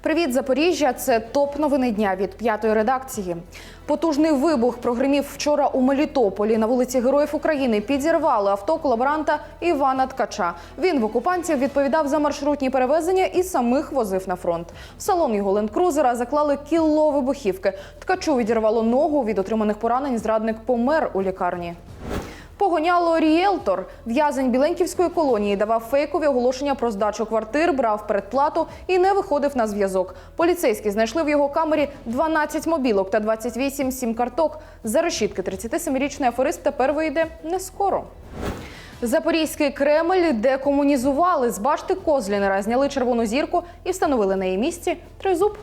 Привіт, Запоріжжя! Це топ новини дня від п'ятої редакції. Потужний вибух прогримів вчора у Мелітополі на вулиці Героїв України. Підірвали авто колаборанта Івана Ткача. Він в окупантів відповідав за маршрутні перевезення і самих возив на фронт. В салон його лендкрузера заклали кіло вибухівки. Ткачу відірвало ногу від отриманих поранень. Зрадник помер у лікарні. Погоняло ріелтор. В'язень Біленьківської колонії давав фейкові оголошення про здачу квартир, брав передплату і не виходив на зв'язок. Поліцейські знайшли в його камері 12 мобілок та 28 сім-карток. За решітки 37-річний аферист тепер вийде не скоро. Запорізький Кремль декомунізували. З башти Козлінера зняли червону зірку і встановили на її місці тризуб.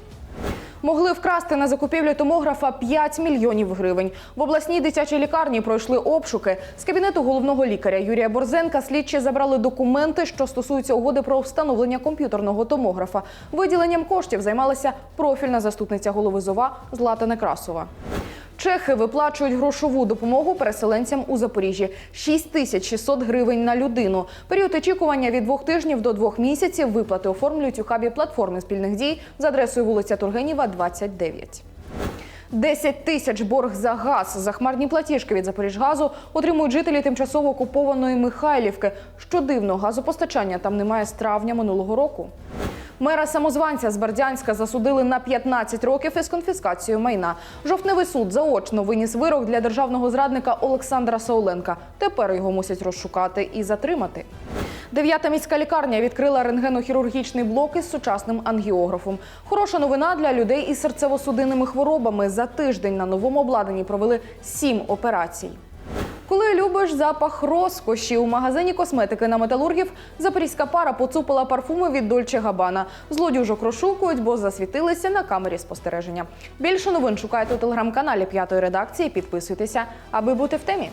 Могли вкрасти на закупівлю томографа 5 мільйонів гривень. В обласній дитячій лікарні пройшли обшуки. З кабінету головного лікаря Юрія Борзенка слідчі забрали документи, що стосуються угоди про встановлення комп'ютерного томографа. Виділенням коштів займалася профільна заступниця голови ЗОВА Злата Некрасова. Чехи виплачують грошову допомогу переселенцям у Запоріжжі 6600 гривень на людину. Період очікування від двох тижнів до двох місяців виплати оформлюють у хабі платформи спільних дій за адресою вулиця Тургенєва, 29. 10 тисяч борг за газ. Захмарні платіжки від Запоріжгазу отримують жителі тимчасово окупованої Михайлівки. Що дивно, газопостачання там немає з травня минулого року. Мера самозванця з Бердянська засудили на 15 років із конфіскацією майна. Жовтневий суд заочно виніс вирок для державного зрадника Олександра Сауленка. Тепер його мусять розшукати і затримати. Дев'ята міська лікарня відкрила рентгенохірургічний блок із сучасним ангіографом. Хороша новина для людей із серцево-судинними хворобами. За тиждень на новому обладнанні провели сім операцій. Коли любиш запах розкоші у магазині косметики на металургів, запорізька пара поцупила парфуми від Дольче Габана. Злодюжок розшукують, бо засвітилися на камері спостереження. Більше новин шукайте у телеграм-каналі п'ятої редакції. Підписуйтеся, аби бути в темі.